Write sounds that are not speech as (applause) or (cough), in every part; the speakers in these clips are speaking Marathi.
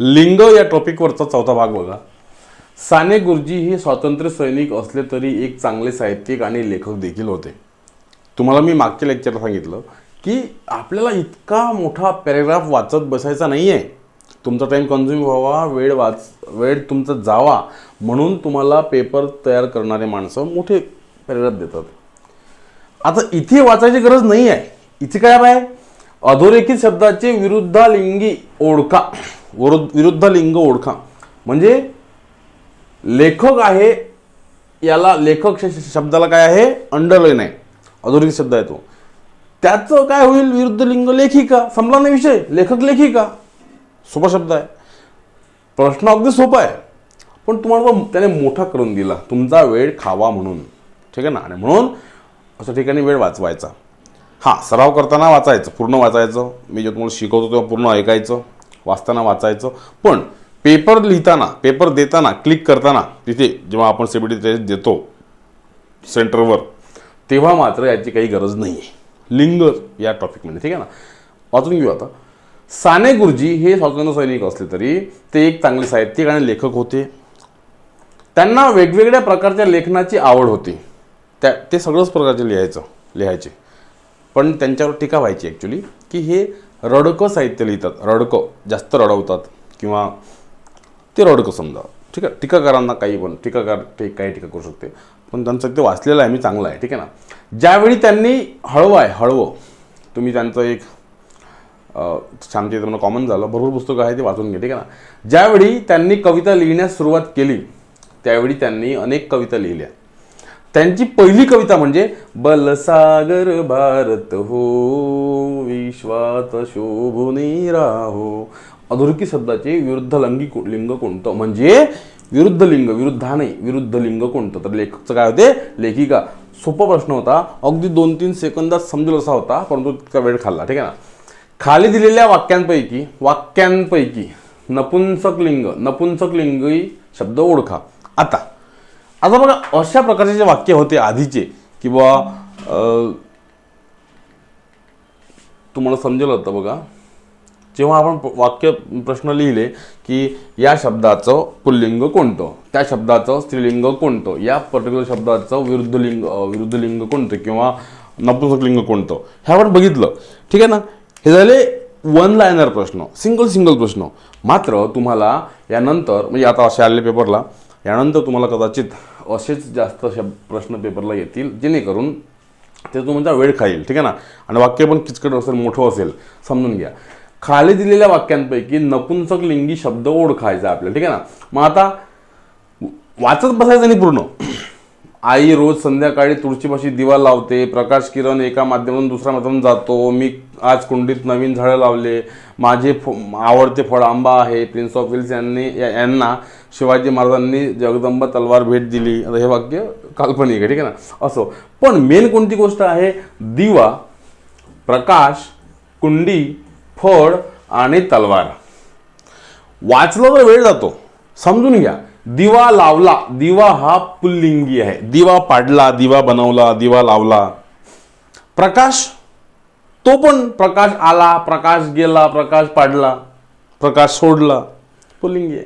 लिंग या टॉपिकवरचा चौथा भाग बघा. साने गुरुजी हे स्वातंत्र्य सैनिक असले तरी एक चांगले साहित्यिक आणि लेखक देखील होते. तुम्हाला मी मागच्या लेक्चरला सांगितलं की आपल्याला इतका मोठा पॅरेग्राफ वाचत बसायचा नाही आहे तुमचा टाईम कन्झ्युम व्हावा वेळ वाच वेळ तुमचा जावा म्हणून तुम्हाला पेपर तयार करणारे माणसं मोठे पॅरेग्राफ देतात. आता इथे वाचायची गरज नाही आहे इथे काय आहे? अधोरेखित शब्दाचे विरुद्धालिंगी ओळखा. वरु- विरुद्ध लिंग ओळखा. म्हणजे लेखक आहे याला लेखक शब्दाला काय आहे? अंडरलाईन आहे. अधोरेखित शब्द आहे तो. त्याचं काय होईल? विरुद्ध लिंग लेखिका. संपला नाही विषय. लेखक लेखिका. सोपा शब्द आहे. प्रश्न अगदी सोपा आहे. पण तुम्हाला त्याने मोठा करून दिला. तुमचा वेळ खावा म्हणून. ठीक आहे ना? आणि म्हणून अशा ठिकाणी वेळ वाचवायचा. हां सराव करताना वाचायचं. पूर्ण वाचायचं. मी जे तुम्हाला शिकवतो तेव्हा पूर्ण ऐकायचं. वाचताना वाचायचं. पण पेपर लिहिताना पेपर देताना क्लिक करताना तिथे जेव्हा आपण सीबीटी टेस्ट देतो सेंटरवर तेव्हा मात्र याची काही गरज नाही आहे लिंग या टॉपिकमध्ये ठीक आहे ना? वाचून घेऊ आता. साने गुरुजी हे स्वातंत्र्य सैनिक असले तरी ते एक चांगले साहित्यिक आणि लेखक होते. त्यांना वेगवेगळ्या प्रकारच्या लेखनाची आवड होती. त्या ते सगळंच प्रकारचे लिहायचं लिहायचे. पण त्यांच्यावर टीका व्हायची ॲक्च्युली की हे रडकं साहित्य लिहितात. रडकं जास्त रडवतात. किंवा ते रडकं समजा. ठीक आहे? टीकाकारांना काही पण टीकाकार ते काही टीका करू शकते. पण त्यांचं ते वाचलेलं आहे मी चांगलं आहे. ठीक आहे ना? ज्यावेळी त्यांनी हळवं आहे हळवं तुम्ही त्यांचं एक शांती तुम्हाला कॉमन झालं भरपूर पुस्तकं आहे ते वाचून घ्या ठीक आहे ना? ज्यावेळी त्यांनी कविता लिहिण्यास सुरुवात केली त्यावेळी त्यांनी अनेक कविता लिहिल्या. त्यांची पहिली कविता म्हणजे बलसागर भारत हो विश्वात शोभुनी राहो. अधोरेखी शब्दाचे विरुद्ध लिंगी को- लिंग कोणतं? म्हणजे विरुद्ध लिंग विरुद्धा नाही विरुद्ध लिंग कोणतं? तर लेखकचं काय होते? लेखिका. सोपा प्रश्न होता. अगदी दोन तीन सेकंदात समजेल असा होता परंतु तितका वेळ खाल्ला ठीक आहे ना? खाली दिलेल्या वाक्यांपैकी वाक्यांपैकी नपुंसक लिंग नपुंसक लिंगी शब्द ओळखा. आता आता बघा अशा प्रकारचे जे वाक्य होते आधीचे किंवा तुम्हाला समजेल होतं बघा. जेव्हा आपण वाक्य प्रश्न लिहिले की या शब्दाचं पुल्लिंग कोणतं? त्या शब्दाचं स्त्रीलिंग कोणतं? या पर्टिक्युलर शब्दाचं विरुद्ध लिंग विरुद्ध लिंग कोणतं? किंवा नपुंसकलिंग कोणतं? हे आपण बघितलं. ठीक आहे ना? हे झाले वन लायनर प्रश्न. सिंगल सिंगल प्रश्न. मात्र तुम्हाला यानंतर म्हणजे आता असे आलेले पेपरला यानंतर तुम्हाला कदाचित असेच जास्त शब्द प्रश्न पेपरला येतील जेणेकरून ते तुमचा वेळ खाईल ठीक आहे ना? आणि वाक्य पण किचकट असेल मोठं असेल समजून घ्या. खाली दिलेल्या वाक्यांपैकी नपुंसक लिंगी शब्द ओळखायचा आपल्याला ठीक आहे ना? मग आता वाचत बसायचं नाही पूर्ण. आई रोज संध्याकाळी तुळशीपाशी दिवा लावते प्रकाश किरण एका माध्यमातून दुसऱ्या माध्यमातून जातो. मी आज कुंडीत नवीन झाडं लावले. माझे फ आवडते फळ आंबा आहे. प्रिन्स ऑफ विल्स यांनी यांना शिवाजी महाराजांनी जगदंबा तलवार भेट दिली. आता हे वाक्य काल्पनिक आहे ठीक आहे ना? असो. पण मेन कोणती गोष्ट आहे? दिवा प्रकाश कुंडी फळ आणि तलवार. वाचला तर वेळ जातो. समजून घ्या. दिवा लावला दिवा हा पुल्लिंगी आहे. दिवा पाडला दिवा बनवला दिवा लावला. प्रकाश तो पण प्रकाश आला प्रकाश गेला प्रकाश पाडला प्रकाश सोडला. पुल्लिंगी आहे.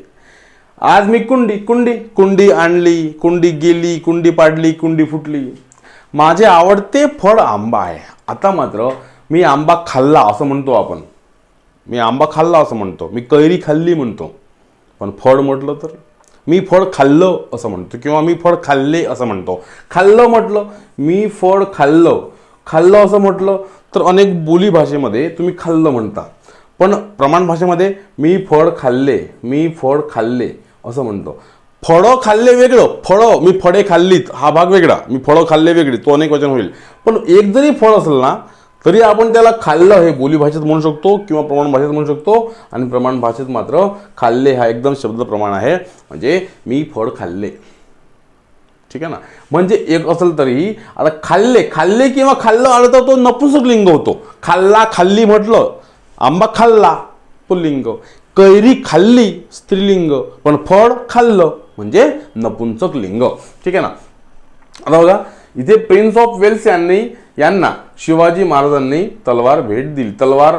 आज मी कुंडी कुंडी कुंडी आणली कुंडी गेली कुंडी पाडली कुंडी फुटली. माझे आवडते फळ आंबा आहे. आता मात्र मी आंबा खाल्ला असं म्हणतो आपण. मी आंबा खाल्ला असं म्हणतो. मी कैरी खाल्ली म्हणतो. पण फळ म्हटलं तर? मी फळ खाल्लं असं म्हणतो किंवा मी फळ खाल्ले असं म्हणतो. खाल्लं म्हटलं मी फळ खाल्लं. खाल्लं असं म्हटलं तर अनेक बोली भाषेमध्ये तुम्ही खाल्लं म्हणता. पण प्रमाण भाषेमध्ये मी फळ खाल्ले मी फळ खाल्ले असं म्हणतो. फळं खाल्ले वेगळं फळं मी फळे खाल्लीत हा भाग वेगळा. मी फळं खाल्ले वेगळी तो अनेक वचन होईल. पण एक जरी फळ असेल ना तरी आपण त्याला खाल्लं हे बोली भाषेत म्हणू शकतो किंवा प्रमाण भाषेत म्हणू शकतो. आणि प्रमाण भाषेत मात्र खाल्ले हा एकदम शब्द प्रमाण आहे. म्हणजे मी फळ खाल्ले. ठीक आहे ना? म्हणजे एक असेल तरी आता खाल्ले खाल्ले किंवा खाल्लं आलं तर तो नपुंसक लिंग होतो. खाल्ला खाल्ली म्हटलं आंबा खाल्ला पुल्लिंग कैरी खाल्ली स्त्रीलिंग. पण फळ खाल्लं म्हणजे नपुंसक लिंग. ठीक आहे ना? आता बघा इथे प्रिन्स ऑफ वेल्स यांनी यांना शिवाजी महाराजांनी तलवार भेट दिली. तलवार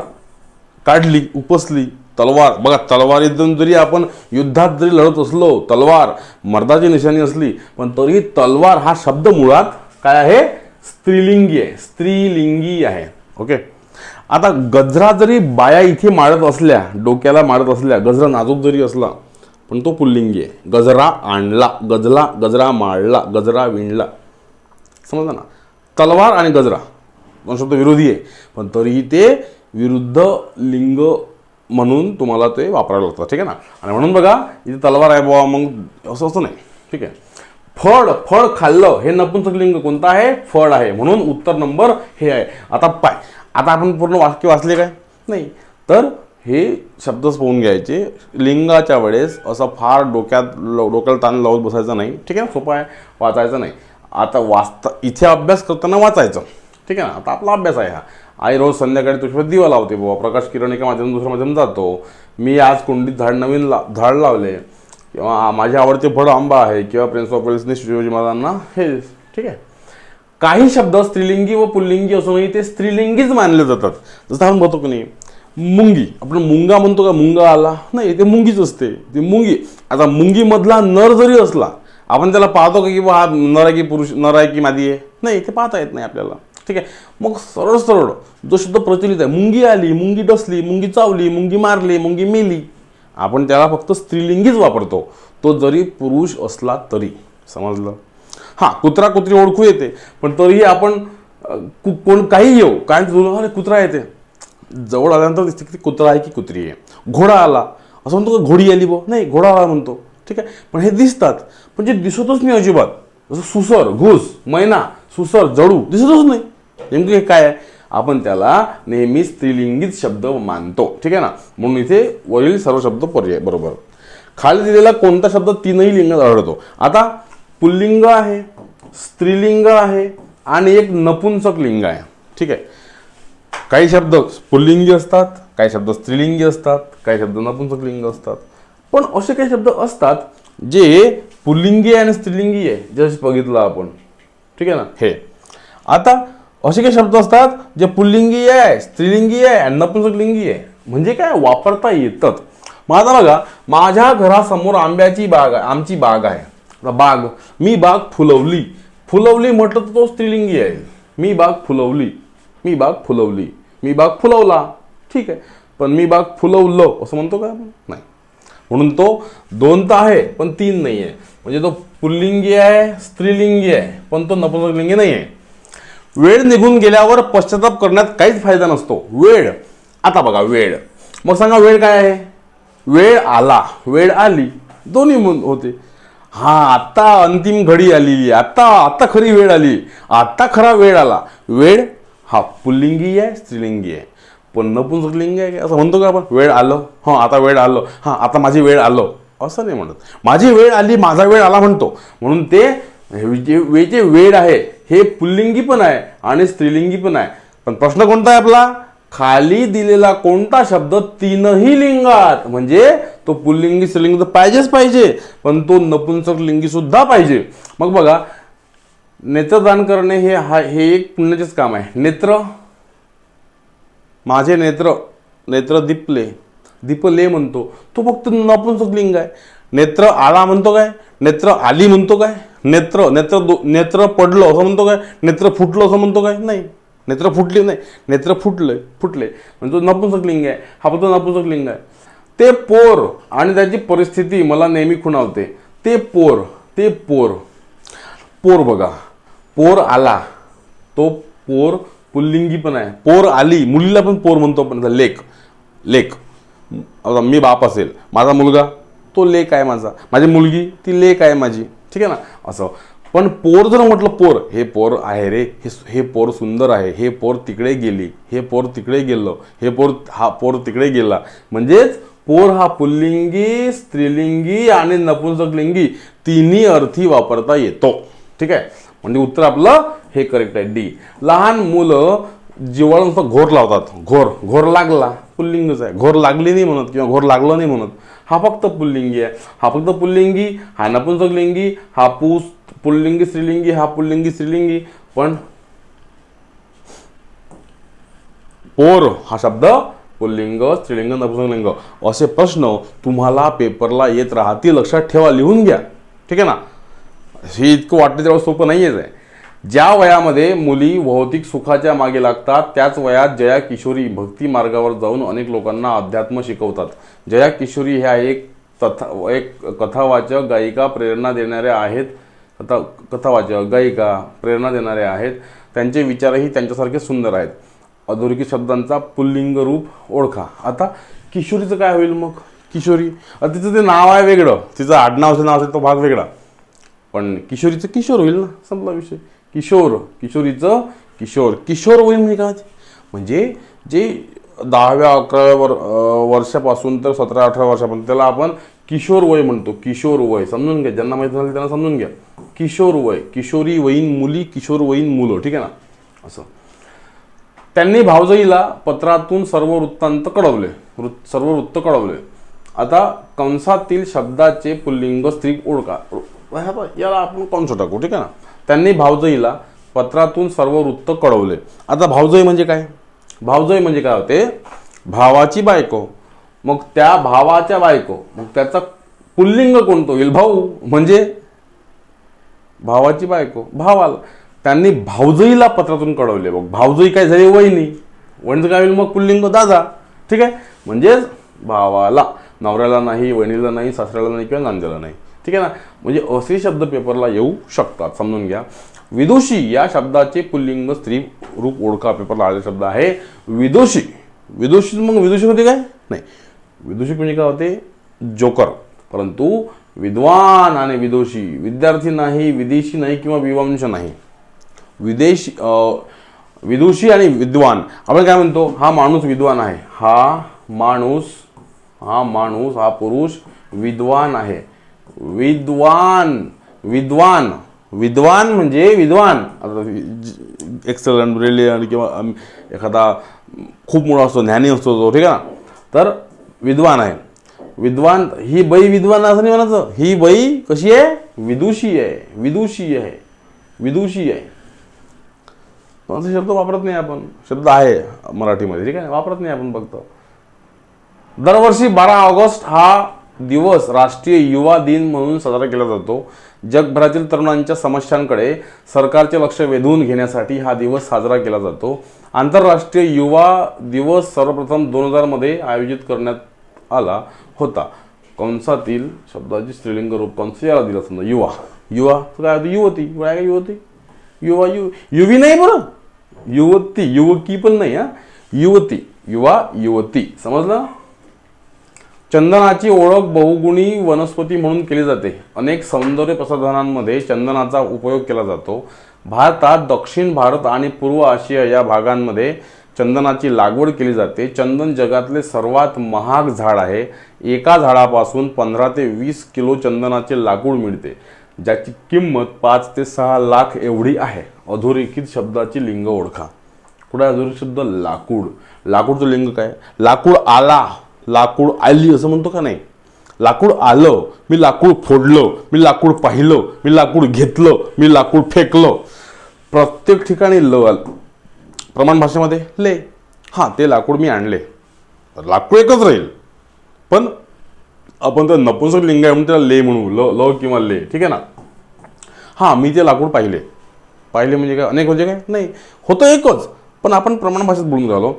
काढली उपसली. तलवार बघा तलवारीतून जरी आपण युद्धात जरी लढत असलो तलवार मर्दाची निशाणी असली पण तरी तलवार हा शब्द मुळात काय आहे? स्त्रीलिंगी आहे. स्त्रीलिंगी आहे. ओके? आता गजरा जरी बाया इथे मारत असल्या डोक्याला मारत असल्या गजरा नाजूक जरी असला पण तो पुल्लिंगी आहे. गजरा आणला गजला गजरा माळला गजरा विणला. समजा ना? तलवार आणि गजरा. दोन शब्द विरोधी आहे. पण तरीही ते विरुद्ध लिंग म्हणून तुम्हाला ते वापरायला लागतं ठीक आहे ना? आणि म्हणून बघा इथे तलवार आहे बाबा मग असं असं नाही. ठीक आहे? फळ फळ खाल्लं हे नपुंसक लिंग कोणतं आहे? फळ आहे. म्हणून उत्तर नंबर हे आहे. आता पाय. आता आपण पूर्ण वाक्य वाचले काय? नाही. तर हे शब्दच पाहून घ्यायचे. लिंगाच्या वेळेस असं फार डोक्यात डोक्याला ताण लावत बसायचं नाही. ठीक आहे? ना सोपं आहे. वाचायचं नाही. आता वाचता इथे अभ्यास करताना वाचायचं. ठीक आहे ना? आता आपला अभ्यास आहे हा. आई रोज संध्याकाळी तुझ्या दिवा लावते बाबा प्रकाश किरण एका माध्यम दुसऱ्या माध्यम जातो. मी आज कुंडीत झाड नवीन ला झाड लावले. किंवा माझे आवडते फळ आंबा आहे. किंवा प्रिन्स ऑफ वेल्सने शिवाजी महाराजांना हे ठीक आहे. काही शब्द स्त्रीलिंगी व पुल्लिंगी असूनही म्हणजे ते स्त्रीलिंगीच मानले जातात. जसं आपण बघतो की नाही मुंगी. आपण मुंगा म्हणतो का? मुंगा आला. नाही ते मुंगीच असते. ती मुंगी. आता मुंगीमधला नर जरी असला आपण त्याला पाहतो का की बा हा नर आहे की पुरुष नर आहे की मादी आहे? नाही ते पाहता येत नाही आपल्याला. ठीक आहे? मग सरळ सरळ जो शब्द प्रचलित आहे मुंगी आली मुंगी डसली मुंगी चावली मुंगी मारली मुंगी मेली आपण त्याला फक्त स्त्रीलिंगीच वापरतो. तो जरी पुरुष असला तरी. समजलं? हां कुत्रा कुत्री ओळखू येते पण तरीही आपण कु कोण काही येऊ काय अरे कुत्रा येते. जवळ आल्यानंतर दिसते की कुत्रा आहे की कुत्री आहे. घोडा आला. असं म्हणतो का घोडी आली बो नाही घोडा आला म्हणतो. ठीक आहे? पण हे दिसतात. पण जे दिसतच नाही अजिबात. जसं सुसर घुस मैना सुसर जडू दिसतच नाही. नेमकं हे काय आहे? आपण त्याला नेहमी स्त्रीलिंगीत शब्द मानतो. ठीक आहे ना? म्हणून इथे वरील सर्व शब्द पर्याय बरोबर. खाली दिलेला कोणता शब्द? तीनही लिंगात आढळतो. आता पुल्लिंग आहे स्त्रीलिंग आहे आणि एक नपुंसक लिंग आहे. ठीक आहे? काही शब्द पुल्लिंगी असतात काही शब्द स्त्रीलिंगी असतात काही शब्द नपुंसक लिंग असतात. पण असे काही शब्द असतात जे पुल्लिंगी आणि स्त्रीलिंगी आहे जसं बघितलं आपण. ठीक आहे ना? हे. आता असे काही शब्द असतात जे पुल्लिंगी आहे स्त्रीलिंगी आहे आणि नपुंसकलिंगी आहे. म्हणजे काय? वापरता येतात. मग आता बघा माझ्या घरासमोर आंब्याची बाग आहे आमची बाग आहे. बाग मी बाग फुलवली. फुलवली म्हटलं तर तो स्त्रीलिंगी आहे. मी बाग फुलवली. मी बाग फुलवली. मी बाग फुलवला. ठीक आहे. पण मी बाग फुलवलं असं म्हणतो का आपण? नाही. म्हणून तो दोन तर आहे पण तीन नाही आहे म्हणजे तो पुल्लिंगी आहे स्त्रीलिंगी आहे पण तो नपुंसकलिंगी नाही आहे वेळ निघून गेल्यावर पश्चाताप करण्यात काहीच फायदा नसतो. वेळ. आता बघा वेळ. मग सांगा वेळ काय आहे? वेळ आला. वेळ आली. दोन्ही म्हणून होते. हा आत्ता अंतिम घडी आली. आत्ता आत्ता खरी वेळ आली. आत्ता खरा वेळ आला. वेळ हा पुल्लिंगी आहे स्त्रीलिंगी आहे. पण नपुंसकलिंगी आहे असं म्हणतो का आपण? वेळ आलो. हां आता वेळ आलो. हां आता माझी वेळ आलो. असं नाही म्हणत. माझी वेळ आली माझा वेळ आला म्हणतो. म्हणून ते जे वे जे वेळ आहे हे पुल्लिंगी पण आहे आणि स्त्रीलिंगी पण आहे. पण प्रश्न कोणता आहे आपला? खाली दिलेला कोणता शब्द तीनही लिंगात. म्हणजे तो पुल्लिंगी स्त्रीलिंग तर पाहिजेच पाहिजे. पण तो नपुंसक लिंगी सुद्धा पाहिजे. मग बघा नेत्रदान करणे हे हा हे एक पुण्याचेच काम आहे. नेत्र माझे नेत्र नेत्र दिपले. दिपले म्हणतो. तो फक्त नपुंसक लिंग आहे. नेत्र आला म्हणतो काय? नेत्र आली म्हणतो काय? नेत्र नेत्र दो नेत्र पडलं असं म्हणतो काय? नेत्र फुटलं असं म्हणतो काय? नाही. नेत्र फुटले नाही. नेत्र फुटले फुटले. म्हणजे नपुंसक लिंग आहे. हा फक्त नपुंसक लिंग आहे. ते पोर आणि त्याची परिस्थिती मला नेहमी खुणावते. ते पोर ते पोर. पोर बघा. पोर आला. तो पोर पुल्लिंगी पण आहे. पोर आली मुलीला पण पोर म्हणतो आपण लेक लेक आता मी बाप असेल माझा मुलगा तो लेक आहे माझा. माझी मुलगी ती लेक आहे माझी. ठीक आहे ना? असं. पण पोर जर म्हटलं पोर हे पोर आहे रे हे हे पोर सुंदर आहे हे पोर तिकडे गेली हे पोर तिकडे गेलं हे पोर हा पोर तिकडे गेला. म्हणजेच पोर हा पुल्लिंगी स्त्रीलिंगी आणि नपुंसकलिंगी तिन्ही अर्थी वापरता येतो. ठीक आहे? म्हणजे उत्तर आपलं हे करेक्ट आहे. डी लहान मुलं जिवाळून फक्त घोर लावतात. घोर. घोर लागला. पुल्लिंगच आहे. घोर लागली नाही म्हणत किंवा घोर लागलं नाही म्हणत. हा फक्त पुल्लिंगी आहे. हा फक्त पुल्लिंगी हा नपुंसकलिंगी हा पूस पुल्लिंगी स्त्रीलिंगी हा पुल्लिंगी स्त्रीलिंगी. पण पोर हा शब्द पुल्लिंग स्त्रीलिंग नपुंसकलिंग असे प्रश्न तुम्हाला पेपरला येत राहतील. लक्षात ठेवा. लिहून घ्या. ठीक आहे ना? हे इतकं वाटतं तेवढं सोपं नाहीच आहे ज्या वयामध्ये मुली भौतिक सुखाच्या मागे लागतात त्याच वयात जया किशोरी भक्ती मार्गावर जाऊन अनेक लोकांना अध्यात्म शिकवतात. जया किशोरी ह्या एक तथा एक कथावाचक गायिका प्रेरणा देणाऱ्या आहेत. कथा कथावाचक गायिका प्रेरणा देणाऱ्या आहेत. त्यांचे विचारही त्यांच्यासारखे सुंदर आहेत. अधोरेखित शब्दांचा पुल्लिंग रूप ओळखा. आता किशोरीचं काय होईल मग? किशोरी? तिचं ते नाव आहे वेगळं. तिचं आडनाव नाव असेल तो भाग वेगळा. पण किशोरीचं किशोर होईल ना संपला विषय. किशोर किशोरीचं किशोर. किशोर होईल म्हणजे काय? म्हणजे जे दहाव्या अकराव्या वर वर्षापासून तर सतरा अठरा वर्षापर्यंत त्याला आपण किशोर वय म्हणतो. किशोर वय. समजून घ्या. ज्यांना माहिती झालं त्यांना समजून घ्या. किशोर वय. किशोरी वयीन मुली किशोर वयीन मुलं. ठीक आहे ना? असं. त्यांनी भावजईला पत्रातून सर्व वृत्तांत कळवले. वृत्त सर्व वृत्त कळवले. आता कंसातील शब्दाचे पुल्लिंग स्त्री ओळखा. ह्या बघ, याला आपण कंस टाकू ठीक आहे ना? त्यांनी भावजईला पत्रातून सर्व वृत्त कळवले. आता भावजई म्हणजे काय? भावजई म्हणजे काय होते? भावाची बायको. मग त्या भावाच्या बायको मग त्याचा पुल्लिंग कोणतो? होईल भाऊ म्हणजे भावाची बायको भावाला. त्यांनी भावजईला पत्रातून कळवले. बघ भावजई काय झाली? वहिनी. वहिनीचं काय होईल? मग पुल्लिंग दादा. ठीक आहे? म्हणजेच भावाला नवऱ्याला नाही वहिनीला नाही सासऱ्याला नाही किंवा नांद्याला नाही. ठीक आहे ना? म्हणजे असे शब्द पेपरला येऊ शकतात समजून घ्या. विदुषी या शब्दाचे पुल्लिंग स्त्री रूप ओळखा पेपरला आलेला शब्द आहे विदुषी. विदुषी मग विदुषी होते काय? नाही. विदुषी म्हणजे काय होते? जोकर. परंतु विद्वान आणि विदुषी विद्यार्थी नाही विदेशी नाही किंवा विवंश नाही. विदेशी विदुषी आणि विद्वान. आपण काय म्हणतो? हा माणूस विद्वान आहे. हा माणूस हा माणूस हा पुरुष विद्वान आहे. विद्वान विद्वान. विद्वान म्हणजे विद्वान. आता एक्सलंट ब्रिलियंट किंवा एखादा खूप मोठा असतो ज्ञानी असतो तो ठीक आहे ना? तर विद्वान आहे. विद्वान ही बाई विद्वान असं नाही म्हणायचं. ही बाई कशी आहे? विदुषी आहे. विदुषी आहे. विदुषी आहे. पण असे शब्द वापरत नाही आपण. शब्द आहे मराठीमध्ये ठीक आहे? वापरत नाही आपण फक्त. दरवर्षी बारा ऑगस्ट हा दिवस राष्ट्रीय युवा दिन म्हणून साजरा केला जातो. जगभरातील तरुणांच्या समस्यांकडे सरकारचे लक्ष वेधून घेण्यासाठी हा दिवस साजरा केला जातो. आंतरराष्ट्रीय युवा दिवस सर्वप्रथम दोन हजारमध्ये आयोजित करण्यात आला होता. कंसातील शब्दाची स्त्रीलिंग रूप कंस याला दिला समजा युवा. युवा काय होतं? युवती. काय काय युवती? युवा यु युवी नाही बरं. युवती युवकी पण नाही हा. युवती. युवा युवती. समजलं? चंदनाची ओळख बहुगुणी वनस्पती म्हणून केली जाते. अनेक सौंदर्य प्रसाधनांमध्ये चंदनाचा उपयोग केला जातो. भारतात दक्षिण भारत आणि पूर्व आशिया या भागांमध्ये चंदनाची लागवड केली जाते. चंदन जगातले सर्वात महाग झाड आहे. एका झाडापासून पंधरा ते वीस किलो चंदनाचे लाकूड मिळते ज्याची किंमत पाच ते सहा लाख एवढी आहे. अधोरेखित शब्दाची लिंग ओळखा. कुठे अधोरेखित शब्द? लाकूड. लाकूडचं लिंग काय? लाकूड आला. लाकूड आली असं म्हणतो का नाही? लाकूड आलं मी लाकूड फोडलं मी लाकूड पाहिलं मी लाकूड घेतलं मी लाकूड फेकलं. प्रत्येक ठिकाणी ल आलं. प्रमाण भाषेमध्ये ले. हां ते लाकूड मी आणले. लाकूड एकच राहील. पण आपण तर नपुंसक लिंग आहे म्हणून त्याला ले म्हणू ल ल किंवा ले. ठीक आहे ना? हां मी ते लाकूड पाहिले. पाहिले म्हणजे काय? अनेक म्हणजे काय? नाही. होतं एकच. पण आपण प्रमाण भाषेत बोलून झालो.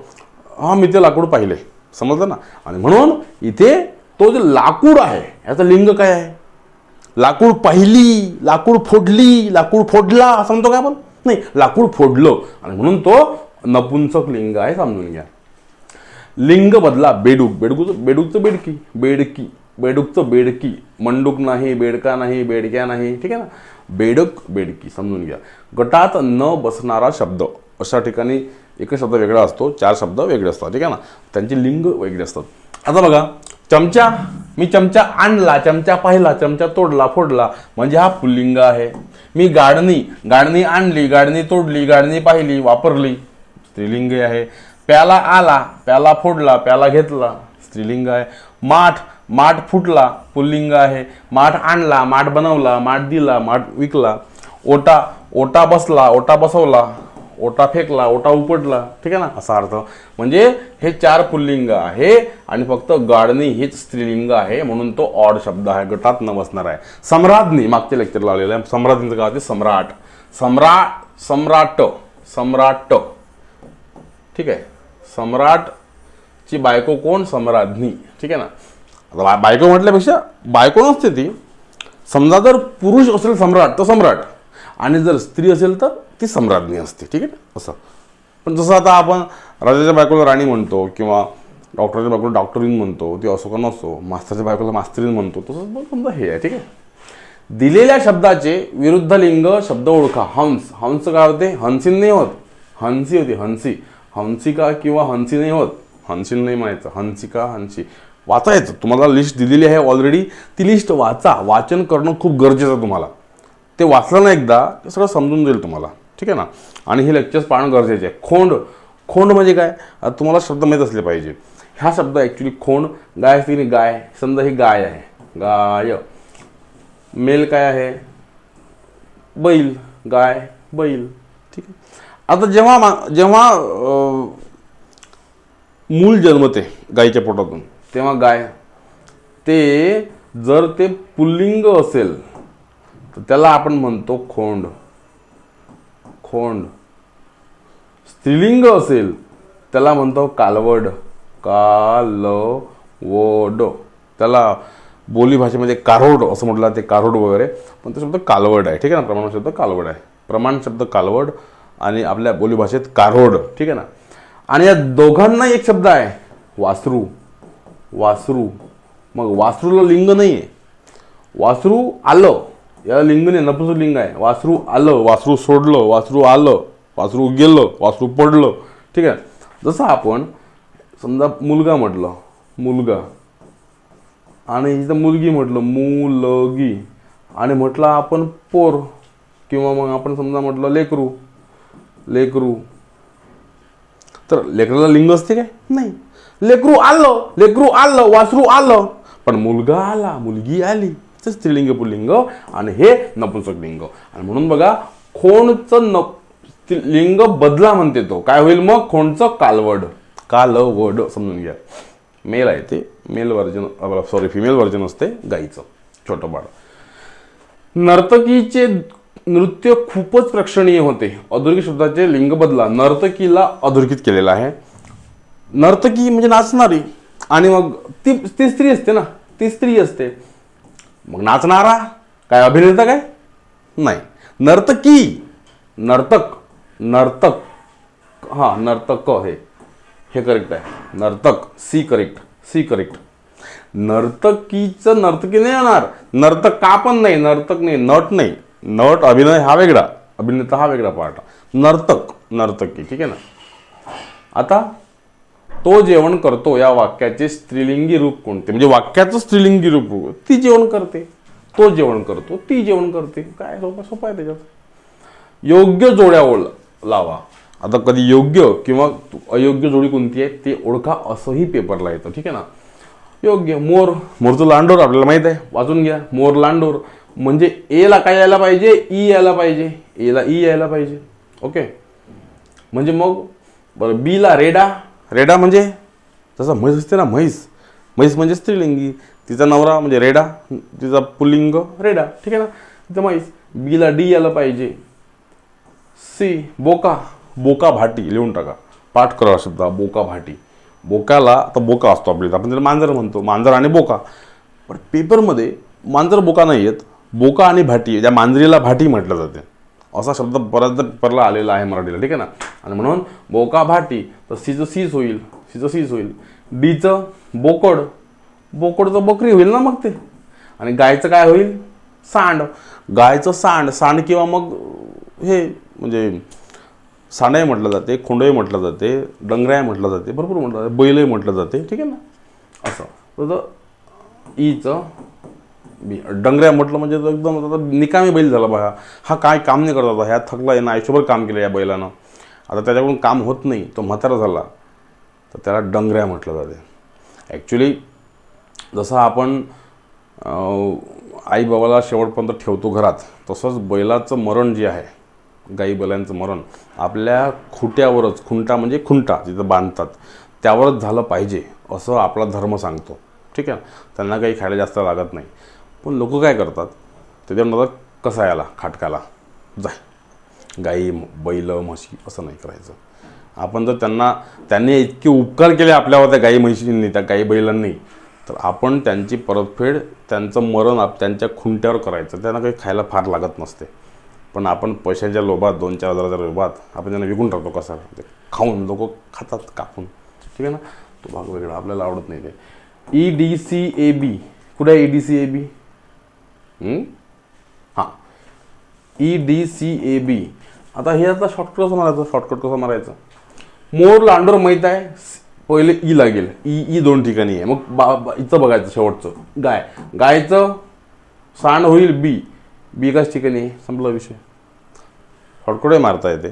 हां मी ते लाकूड पाहिले. समजलं ना? आणि म्हणून इथे तो जे लाकूड आहे याचं लिंग काय आहे? लाकूड पाहिली लाकूड फोडली लाकूड फोडला असं म्हणतो काय आपण? नाही लाकूड फोडलं. आणि म्हणून तो नपुंसक लिंग आहे समजून घ्या. लिंग बदला बेडूक. बेडूकचं बेडूकचं बेडकी बेडकी. बेडूकचं बेडकी मंडूक नाही बेडका नाही बेडक्या नाही. ठीक आहे ना? बेडक बेडकी. समजून घ्या. गटात न बसणारा शब्द. अशा ठिकाणी एकच शब्द वेगळा असतो चार शब्द वेगळे असतात ठीक आहे ना? त्यांचे लिंग वेगळे असतात. आता बघा चमचा मी चमचा आणला चमचा पाहिला चमचा तोडला फोडला म्हणजे हा पुल्लिंग आहे. मी गाडणी गाडणी आणली गाडणी तोडली गाडणी पाहिली वापरली. स्त्रीलिंग आहे. प्याला आला प्याला फोडला प्याला घेतला स्त्रीलिंग आहे. माठ माठ फुटला पुल्लिंग आहे. माठ आणला माठ बनवला माठ दिला माठ विकला. ओटा ओटा बसला ओटा बसवला. ओटा फेकला ओटा उपटला. ठीक आहे ना? असा अर्थ. म्हणजे हे चार पुल्लिंग आहे आणि फक्त गाडणी हेच स्त्रीलिंग आहे म्हणून तो ऑड शब्द आहे. गटात न बसणार आहे. सम्राज्ञी मागच्या लेक्चर लावलेलं आहे. सम्राज्ञीचं काय होते सम्राट. सम्राट सम्राट सम्राट. ठीक आहे? सम्राटची बायको कोण? सम्राज्ञी. ठीक आहे ना? आता बायको म्हटल्यापेक्षा बायको नसते ती. समजा जर पुरुष असेल सम्राट तर सम्राट. आणि जर स्त्री असेल तर ती सम्राज्ञी असते ठीक आहे ना? असं. पण जसं आता आपण राजाच्या बायकोला राणी म्हणतो किंवा डॉक्टरच्या बायकोला डॉक्टरीन म्हणतो ती असो का नसो मास्तरच्या बायकोला मास्तरीन म्हणतो तसंच मग समजा हे आहे ठीक आहे? दिलेल्या शब्दाचे विरुद्ध लिंग शब्द ओळखा. हंस. हंस काय होते? हंसीन नाही होत. हंसी होती. हंसी. हंसिका किंवा हंसी नाही होत. हंसीन नाही म्हणायचं. हंसिका हंसी. वाचायचं तुम्हाला लिस्ट दिलेली आहे ऑलरेडी ती लिस्ट वाचा. वाचन करणं खूप गरजेचं आहे तुम्हाला. ते वाचलं ना एकदा ते सगळं समजून जाईल तुम्हाला. ठीक आहे ना? आणि हे लेक्चर्स पाहणं गरजेचे आहे. खोंड खोंड म्हणजे काय? तुम्हाला शब्द माहीत असले पाहिजे. हा शब्द ॲक्च्युली खोंड गाय असते की गाय? समजा ही गाय आहे. गाय. मेल काय आहे? बैल. गाय बैल. ठीक आहे? आता जेव्हा मा- जेव्हा मूल जन्मते गायीच्या पोटातून तेव्हा गाय ते जर ते पुल्लिंग असेल तर त्याला आपण म्हणतो खोंड. खोंड. स्त्रीलिंग असेल त्याला म्हणतो कालवड. कालवड. त्याला बोली भाषेमध्ये कारोड असं म्हटलं ते कारोड वगैरे. पण तो शब्द कालवड आहे. ठीक आहे ना? प्रमाण शब्द कालवड आहे. प्रमाण शब्द कालवड आणि आपल्या बोलीभाषेत कारोड. ठीक आहे ना? आणि या दोघांना एक शब्द आहे. वासरू. वासरू. मग वासरूला लिंग नाही आहे वासरू आलं. याला लिंग नाही नपुसक लिंग आहे. वासरू आलं वासरू सोडलं वासरू आलं वासरू गेलं वासरू पडलं. ठीक आहे? जसं आपण समजा मुलगा म्हटलं मुलगा. आणि इथं मुलगी म्हटलं मुलगी. आणि म्हटलं आपण पोर. किंवा मग आपण समजा म्हटलं लेकरू. लेकरू. तर लेकराला लिंग असते काय? नाही. लेकरू आलं लेकरू आलं वासरू आलं. पण मुलगा आला मुलगी आली. तेच स्त्रीलिंग पुल्लिंग आणि हे नपुंसक लिंग आणि म्हणून बघा खोणचं न स्त्री- लिंग बदला म्हणते तो. काय होईल मग? खोणचं कालवड. कालवड समजून घ्या. मेल आहे ते. Male version sorry female version असते गाईचं. छोटं बाळ. नर्तकीचे नृत्य खूपच प्रेक्षणीय होते. अधोरेखित शब्दाचे लिंग बदला. नर्तकीला अधोरेखित केलेला आहे. नर्तकी म्हणजे नाचणारी. आणि मग ती ती स्त्री असते ना? ती स्त्री असते. मग नाचणारा? काय अभिनेता काय? नाही. नर्तकी? नर्तक. नर्तक. हां नर्तक हे. हे करेक्ट आहे. नर्तक. सी करेक्ट सी करेक्ट नर्तकीचं नर्तकी नाही येणार. नर्तक का पण नाही नर्तक नाही नट नाही. नट अभिनय हा वेगळा. अभिनेता हा वेगळा पार्ट नर्तक. नर्तकी. ठीक आहे ना? आता तो जेवण करतो या वाक्याचे स्त्रीलिंगी रूप कोणते? म्हणजे वाक्याचं स्त्रीलिंगी रूप ती जेवण करते. तो जेवण करतो. ती जेवण करते. काय सोपं सोपं आहे त्याच्यात. योग्य जोड्या ओळ लावा. आता कधी योग्य किंवा अयोग्य जोडी कोणती आहे ते ओळखा असंही पेपरला येतं. ठीक आहे ना? योग्य. मोर. मोरचं लांडोर आपल्याला माहीत आहे. वाचून घ्या. मोर लांडोर. म्हणजे एला काय यायला पाहिजे? ई यायला पाहिजे. एला ई e यायला पाहिजे. ओके? म्हणजे मग बरं बीला रेडा रेडा म्हणजे? जसं म्हैस असते ना म्हैस. म्हैस म्हणजे स्त्रीलिंगी. तिचा नवरा म्हणजे रेडा तिचा पुल्लिंग. रेडा ठीक आहे ना? तिचं म्हैस. बीला डी यायला पाहिजे. सी बोका. बोका भाटी लिहून टाका. पाठ करा शब्द बोका भाटी. बोकाला आता बोका असतो आपल्या आपण त्याला मांजर म्हणतो. मांजर आणि बोका. पण पेपरमध्ये मांजर बोका नाही येत. बोका आणि भाटी ज्या मांजरीला भाटी म्हटलं जाते. असा शब्द बऱ्याचदा पेपरला आलेला आहे मराठीला ठीक आहे ना? आणि म्हणून बोका भाटी तर सीचं सीज होईल सीचं सीज होईल डीचं बोकड बोकडचं बकरी होईल ना मग ते? आणि गायचं काय होईल? सांड. गायचं सांड सांड किंवा मग हे म्हणजे सांडाही म्हटलं जाते खोंडही म्हटलं जाते डंगराय म्हटलं जाते भरपूर म्हटलं जाते बैलही म्हटलं जाते ठीक आहे ना? असं. तर ईचं डंगऱ्या म्हटलं म्हणजे एकदम आता निकामी बैल झाला बघा. हा काय काम नाही करत होता ह्या थकला यानं आयुष्यभर काम केलं या बैलानं. आता त्याच्याकडून काम होत नाही तो म्हातारा झाला. तर त्याला डंगऱ्या म्हटलं जाते. ॲक्च्युली जसं आपण आई बाबाला शेवटपर्यंत ठेवतो घरात तसंच बैलाचं मरण जे आहे गाई बैलांचं मरण आपल्या खुट्यावरच खुंटा म्हणजे खुंटा जिथं बांधतात त्यावरच झालं पाहिजे असं आपला धर्म सांगतो. ठीक आहे? त्यांना काही खायला जास्त लागत नाही. पण लोक काय करतात? ते म्हणतात कसा याला? खाटकाला. जाय गाई बैल म्हशी असं नाही करायचं. आपण जर त्यांना त्यांनी इतके उपकार केले आपल्यावर त्या गाई म्हशींनी त्या गाई बैलांनी तर आपण त्यांची परतफेड त्यांचं मरण आप त्यांच्या खुंट्यावर करायचं. त्यांना काही खायला फार लागत नसते. पण आपण पैशाच्या लोभात दोन चार हजाराच्या लोभात आपण त्यांना विकून टाकतो कसा? ते खाऊन लोक खातात कापून. ठीक आहे ना? तो भाग वेगळा. आपल्याला आवडत नाही ते. E D C A B कुठे आहे E D C A B हां. E D C A B आता हे आता शॉर्टकट कसं मारायचं? शॉर्टकट कसं मारायचं? मोर लांडोर माहीत आहे? पहिले ई लागेल. ई ई दोन ठिकाणी आहे. मग बा बा- इथं बघायचं शेवटचं. गाय. गायचं सांड होईल बी बी एकाच ठिकाणी आहे. संपला विषय. शॉर्टकटही मारता येते.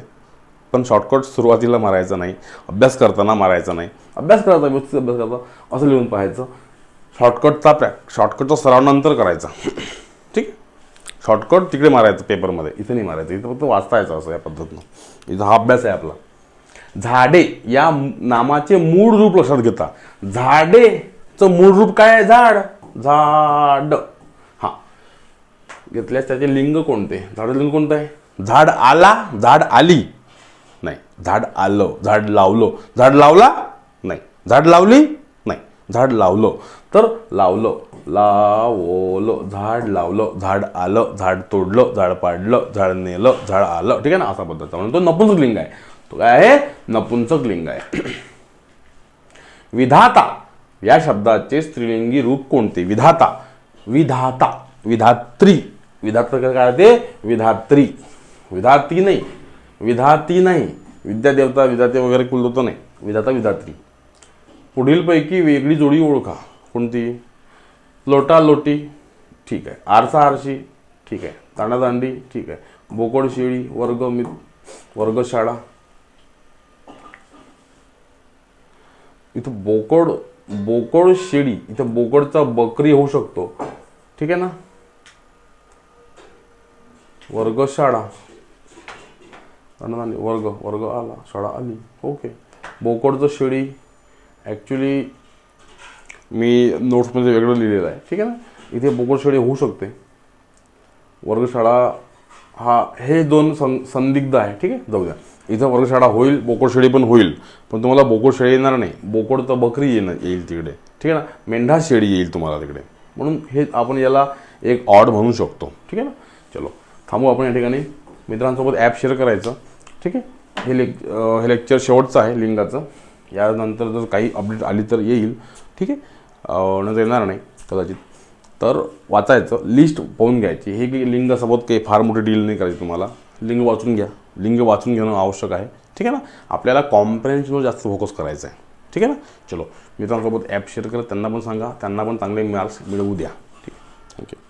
पण शॉर्टकट सुरुवातीला मारायचं नाही. अभ्यास करताना मारायचा नाही. अभ्यास करायचा व्यवस्थित अभ्यास करायचा असं लिहून पाहायचं. शॉर्टकटचा प्रॅ शॉर्टकटचा सराव नंतर करायचा. शॉर्टकट तिकडे मारायचं पेपरमध्ये. इथं नाही मारायचं. इथं फक्त वाचतायचं असं या पद्धतीनं. इथं हा अभ्यास आहे आपला. झाडे या नामाचे मूळ रूप लक्षात घेता. झाडेचं मूळ रूप काय आहे? झाड. झाड. हा. घेतल्यास त्याचे लिंग कोणते? झाड लिंग कोणतं आहे? झाड आला झाड आली. नाही. झाड आलं झाड लावलं. झाड लावला? नाही. झाड लावली? नाही. झाड लावलं. तर लावलं. लावलं झाड लावलं झाड आलं झाड तोडलं झाड पाडलं झाड नेलं झाड आलं. ठीक आहे ना? असा पद्धतीचा म्हणून तो नपुंसक लिंग आहे. तो काय आहे? नपुंसक लिंग आहे. (clears throat) विधाता. या शब्दाचे स्त्रीलिंगी रूप कोणते? विधाता. विधाता. विधात्री. विधात्र काय ते विधात्री. विधाती नाही. विधाती नाही. विद्यादेवता विधाते वगैरे कुलदेवता नाही. विधाता विधात्री. पुढीलपैकी वेगळी जोडी ओळखा. कोणती? लोटा लोटी ठीक आहे. आरसा आरशी ठीक आहे. तांडादांडी ठीक आहे. बोकड शेळी वर्ग मित वर्गशाळा. इथं बोकड बोकड शेळी इथं बोकडचा बकरी होऊ शकतो. ठीक आहे ना? वर्गशाळा. तांडादांडी वर्ग वर्ग आला शाळा आली. ओके. बोकडचं शेळी ॲक्च्युली मी नोट्समध्ये वेगळं लिहिलेलं आहे. ठीक आहे ना? इथे बोकडशाळी होऊ शकते. वर्गशाळा हा हे दोन सं संदिग्ध आहे. ठीक आहे? जाऊ द्या. इथं वर्गशाळा होईल बोकडशाळी पण होईल. पण तुम्हाला बोकडशाळी येणार नाही. बोकड तर बकरी येणं येईल तिकडे. ठीक आहे ना? मेंढा शेळी येईल तुम्हाला तिकडे. म्हणून हे आपण याला एक ऑड म्हणू शकतो. ठीक आहे ना? चलो. थांबू आपण या ठिकाणी. मित्रांसोबत ॲप शेअर करायचं. ठीक आहे? हे लेक हे लेक्चर शेवटचं आहे लिंगाचं. यानंतर जर काही अपडेट आली तर येईल. ठीक आहे? अं, नंतर येणार नाही कदाचित. तर वाचायचं लिस्ट पाहून घ्यायची. हे की लिंगासोबत काही फार मोठी डील नाही करायची तुम्हाला. लिंग वाचून घ्या. लिंग वाचून घेणं आवश्यक आहे. ठीक आहे ना? आपल्याला कॉम्प्रेन्शनवर जास्त फोकस करायचं आहे ठीक आहे ना? चलो. मित्रांसोबत ॲप शेअर करा त्यांना पण सांगा. त्यांना पण चांगले मार्क्स मिळवू द्या. ठीक आहे.